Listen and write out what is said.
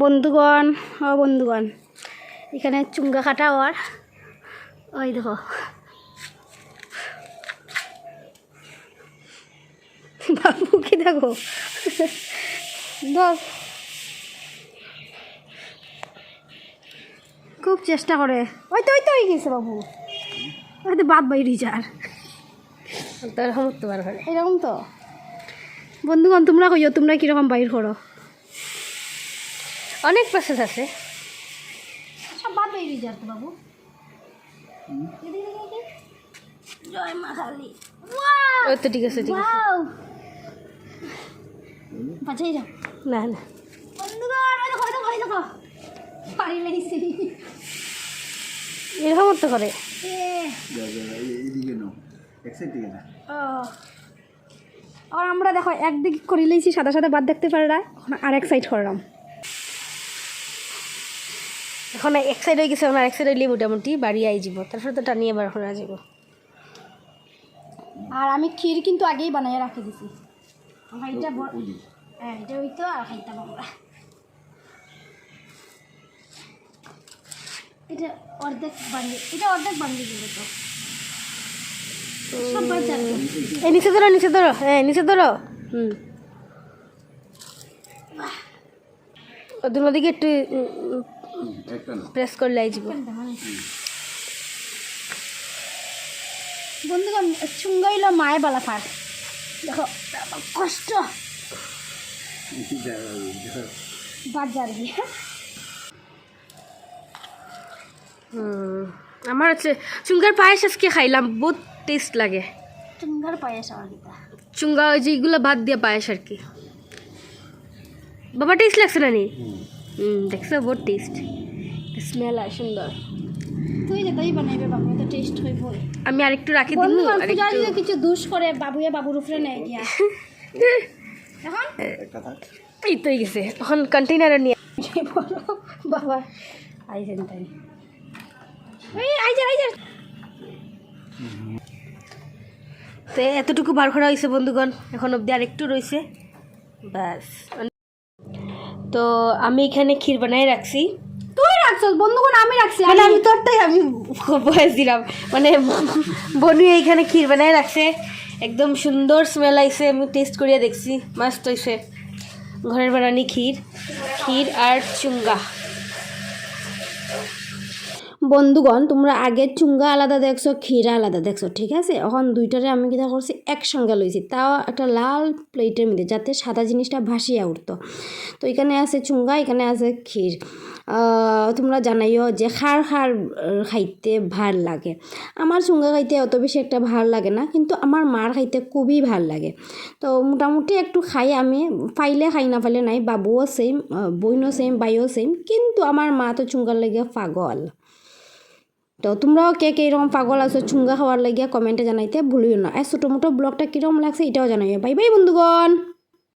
বন্ধুগণ ও বন্ধুগণ এখানে চুঙ্গা কাটা আর ওই দেখো। বাবু কি দেখো? খুব চেষ্টা করে। ওই তো ওই তো হয়ে গেছে বাবু। ওই তো বাদ বাইরে যার বার করে। এরকম তো। বন্ধুগণ তোমরা কইও তোমরা কীরকম বাইর করো? অনেক প্রসেস আছে। সব বাদ বাইরে যার বাবু। জয় মা কালী। ওই তো ঠিক আছে ঠিক আছে। বাঁচাই যাও। না না। এরকম তো করে আর আমরা দেখো একদিক করে লইছি সাদা সাদা বাদ দেখতে পারে এখন আর এক সাইড করলাম। এখন এক সাইড হয়ে গেছে এখন এক সাইড হইলে মোটামুটি বাড়ি আই যাব তারপরে তো টানিয়ে বার করা যাব আর আমি ক্ষীর কিন্তু আগেই বানাইয়া রাখি দিছি। হ্যাঁ এটা হইতো আর হাইটা বাংলা এটা অর্ধেক বানিয়ে এটা অর্ধেক বানিয়ে দিল তো। এই নিচে ধরো নিচে ধরো হ্যাঁ নিচে ধরো। হুম। ওদের ওদিকে একটু প্রেস করলে আই যাব চুঙ্গাইল মায়ে বালা ফার দেখো কষ্ট। বাজার গিয়ে। আমার হচ্ছে চুঙ্গার পায়েস আজকে খাইলাম বহুত টেস্ট লাগে। চুঙ্গার পায়েস আমার চুঙ্গা ওই যে এগুলো ভাত দিয়ে পায়েস আর কি। বাবা টেস্ট লাগছে না নি? হুম। দেখছ? বহুত টেস্ট স্মেল আর সুন্দর। তুই যে তাই বানাইবে বাবু তো টেস্ট হইব আমি আরেকটু রাখি আরেকটু কিছু দুষ করে বাবুয়ে বাবুর উপরে নেয় গিয়া। এখন? এই তো গেছে। এখন কন্টেনারে নিয়ে বলো বাবা। আইছেন তাই। এই আইজার আইজার তো এতটুকু বার করা হয়েছে বন্ধুগণ। এখন অবধি আরেকটু রয়েছে। ব্যাস। তো আমি এখানে ক্ষীর বানাই রাখছি। তুই রাখছ বন্ধুগণ আমি রাখছি। মানে আমি তোরটাই আমি বয়স দিলাম। মানে বনু এইখানে ক্ষীর বানাই রাখছে। একদম সুন্দর স্মেল আইছে আমি টেস্ট করিয়া দেখছি। মাস্ত হয়েছে ঘরের বানানি ক্ষীর। ক্ষীর আর চুঙ্গা। বন্ধুগণ, তোমরা আগে চুঙ্গা আলাদা দেখছ, ক্ষীরা আলাদা দেখছ, ঠিক আছে? এখন দুইটারে আমি কিতা করছি, একসঙ্গে লইছি। তাও একটা লাল প্লেটের মধ্যে, যাতে সাদা জিনিসটা ভাসিয়া উঠতো। তো এখানে আছে চুঙ্গা, এখানে আছে ক্ষীর। তোমরা জানাইও যে খার খার খাইতে ভালো লাগে। আমার চুঙ্গা খাইতে অত বেশি একটা ভালো লাগে না, কিন্তু আমার মার খাইতে খুবই ভালো লাগে। তো মোটামুটি একটু খাই আমি, পাইলে খাই, না পাইলে নাই, বাবুও সেম বইনও সেম বাইও সেম কিন্তু আমার মা তো চুঙ্গার লেগে পাগল। তো তোমরাও কে কে এরকম পাগল আছো, চুঙ্গা খাওয়ার লাগিয়া কমেন্টে জানাইতে ভুলিও না। আর ছোটো মোটো ব্লগটা কীরকম লাগছে এটাও জানাইও। বাই বাই বন্ধুগণ!